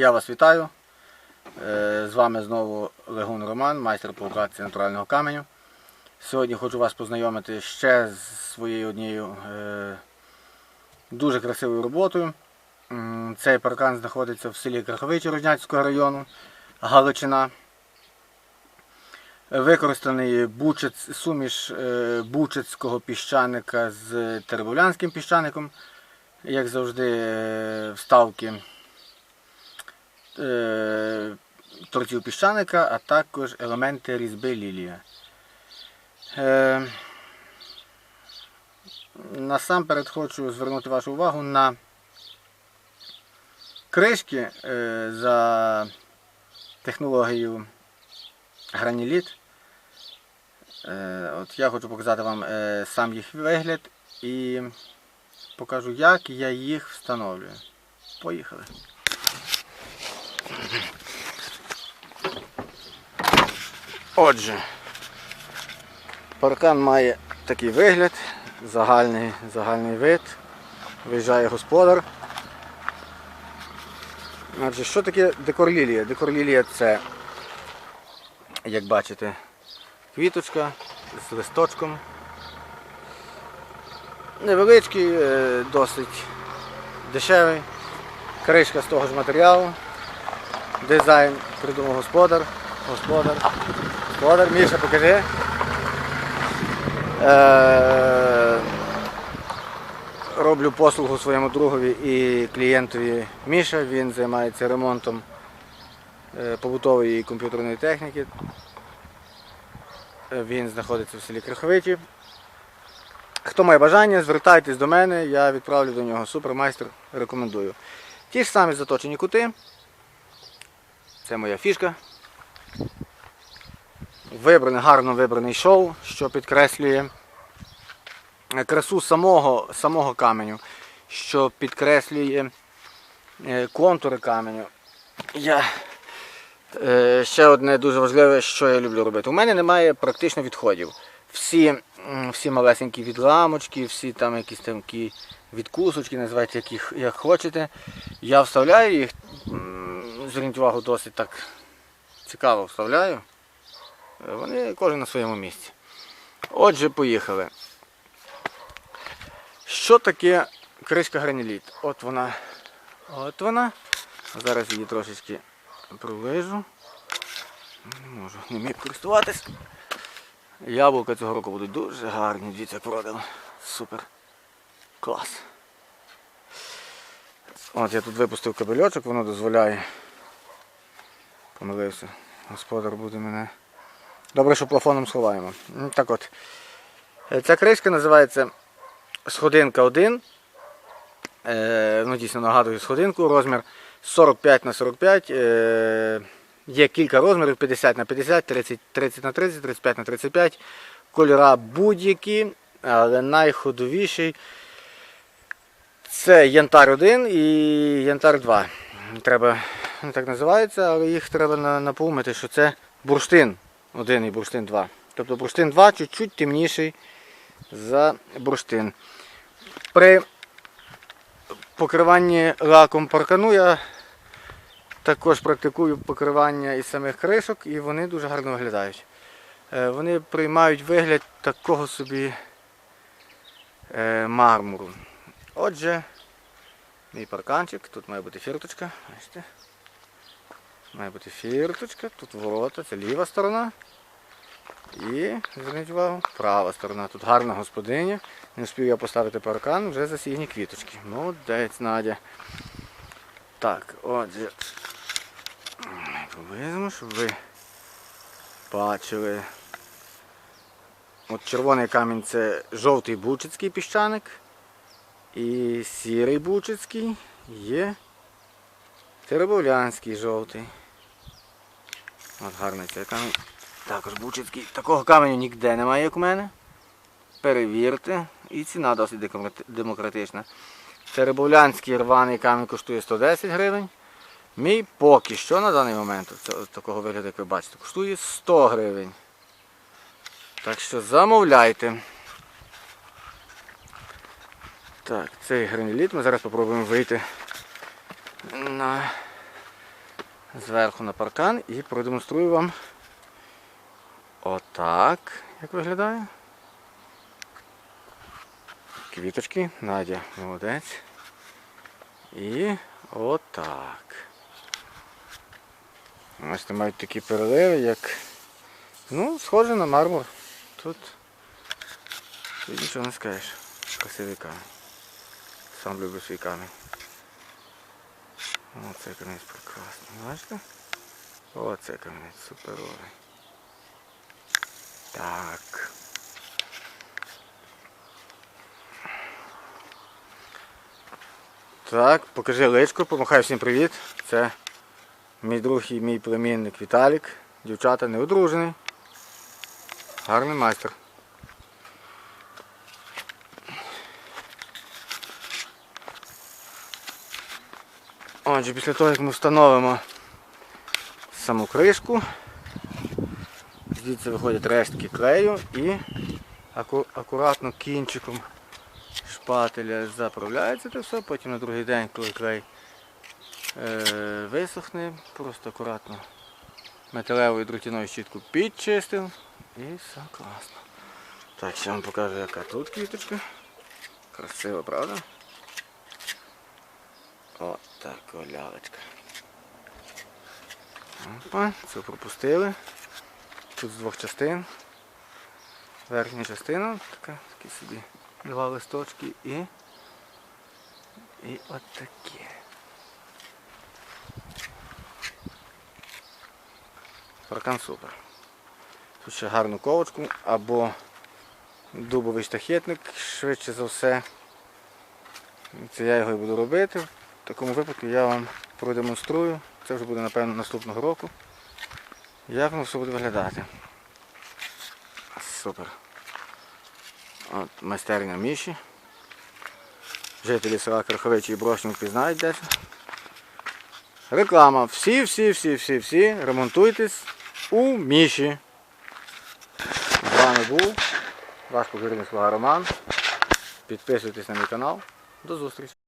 Я вас вітаю. Е, З вами знову Легун Роман, майстер укладці натурального каменю. Сьогодні хочу вас познайомити ще з своєю однією е, дуже красивою роботою. Цей паркан знаходиться в селі Краховичі Рожняцького району, Галичина. Використаний бучець, суміш е, бучецького піщаника з теребовлянським піщаником, як завжди, вставки е, торців піщаника, а також елементи різьби лілія. Е, насамперед хочу звернути вашу увагу на кришки е, за технологією граніліт. От я хочу показати вам сам їх вигляд і покажу, як я їх встановлюю. Поїхали. Отже, паркан має такий вигляд, загальний, загальний вид. Виїжджає господар. Отже, що таке декорлілія? Декорлілія це, як бачите, квіточка з листочком. Невеличкий, е, досить дешевий. Кришка з того ж матеріалу. Дизайн придумав господар. Господар. Господар, Міша, покажи. Е, роблю послугу своєму другові і клієнтові Міша. Він займається ремонтом е, побутової і комп'ютерної техніки. Е, Він знаходиться в селі Криховиті. Хто має бажання, звертайтесь до мене, я відправлю до нього супермайстер, рекомендую. Ті ж самі заточені кути. Це моя фішка. Вибраний, гарно вибраний шоу, що підкреслює красу самого, самого каменю, що підкреслює е, контури каменю. Я Е, Ще одне дуже важливе, що я люблю робити. У мене немає практично відходів. Всі, всі малесенькі відламочки, всі там якісь там відкусочки, називайте їх, як хочете. Я вставляю їх, зверніть увагу, досить так цікаво вставляю. Е, Вони кожен на своєму місці. Отже, поїхали. Що таке кришка граніліт? От вона. От вона. Зараз її трошечки прилежу. Не можу, не вмію користуватись. Яблука цього року будуть дуже гарні, дивіться, продали. Супер. Клас. От я тут випустив кабельочок, воно дозволяє. Помилився. Господар буде мене. Добре, що плафоном сховаємо. Ну, Так от. Е, Ця кришка називається Сходинка 1. Е, ну, дійсно нагадую сходинку, розмір 45 на 45. Е, є кілька розмірів 50 на 50, 30, 30 на 30, 35 на 35. Кольора будь-які, але найходовіший це янтар 1 і янтар 2. Треба, так називається, але їх треба на- напомнити, що це бурштин 1 і бурштин 2. Тобто бурштин 2 чуть-чуть темніший за бурштин. При покриванні лаком паркану я також практикую покривання із самих кришок і вони дуже гарно виглядають. Е, Вони приймають вигляд такого собі е, мармуру. Отже, мій парканчик, тут має бути фірточка. Бачите? Має бути фірточка, тут ворота, це ліва сторона. І, зверніть увагу, права сторона. Тут гарна господиня. Не встиг я поставити паркан, вже засіяні квіточки. Молодець, Надя. Так, отже. Приблизно, щоб ви бачили. От червоний камінь це жовтий бучицький піщаник. І сірий бучицький є теребовлянський жовтий. От гарний цей камінь. Також бучицький. Такого каменю ніде немає, як у мене. Перевірте. І ціна досить демократична. Теребовлянський рваний камінь коштує 110 гривень. Мій поки що на даний момент, такого вигляду, як ви бачите, коштує 100 гривень. Так що замовляйте. Так, цей граніліт ми зараз спробуємо вийти на зверху на паркан і продемонструю вам отак, як виглядає. Квіточки, Надя, молодець. І отак. Ось там мають такі переливи, як. Ну, схоже на мармур. Тут, тут нічого не скажеш. Красивий камінь. Сам люблю свій камінь. Оце камінець прекрасний. Бачите? Оце камінець суперовий. Так. Так, покажи личко, помахай всім привіт. Це мій друг і мій племінник Віталік. Дівчата не. Гарний майстер. Отже, після того, як ми встановимо саму кришку, звідси виходять рештки клею і аку- акуратно кінчиком шпателя заправляється це все, потім на другий день, коли клей е, висохне, просто акуратно металевою друтяною щітку підчистив і все класно. Так, ще вам покажу, яка тут квіточка. Красиво, правда? О, так, лялечка. Опа, це пропустили. Тут з двох частин. Верхня частина, така, такі собі два листочки і. І от такі. Паркан супер. Тут ще гарну ковочку або дубовий штахетник, швидше за все. Це я його і буду робити. В такому випадку я вам продемонструю. Це вже буде напевно наступного року. Як воно все буде виглядати. Супер. От майстерня Міші. Жителі села Краховичі і Брошнів пізнають де. це. Реклама. Всі, всі, всі, всі, всі. Ремонтуйтесь у Міші. З вами був ваш покірний слуга Роман. Підписуйтесь на мій канал. До зустрічі.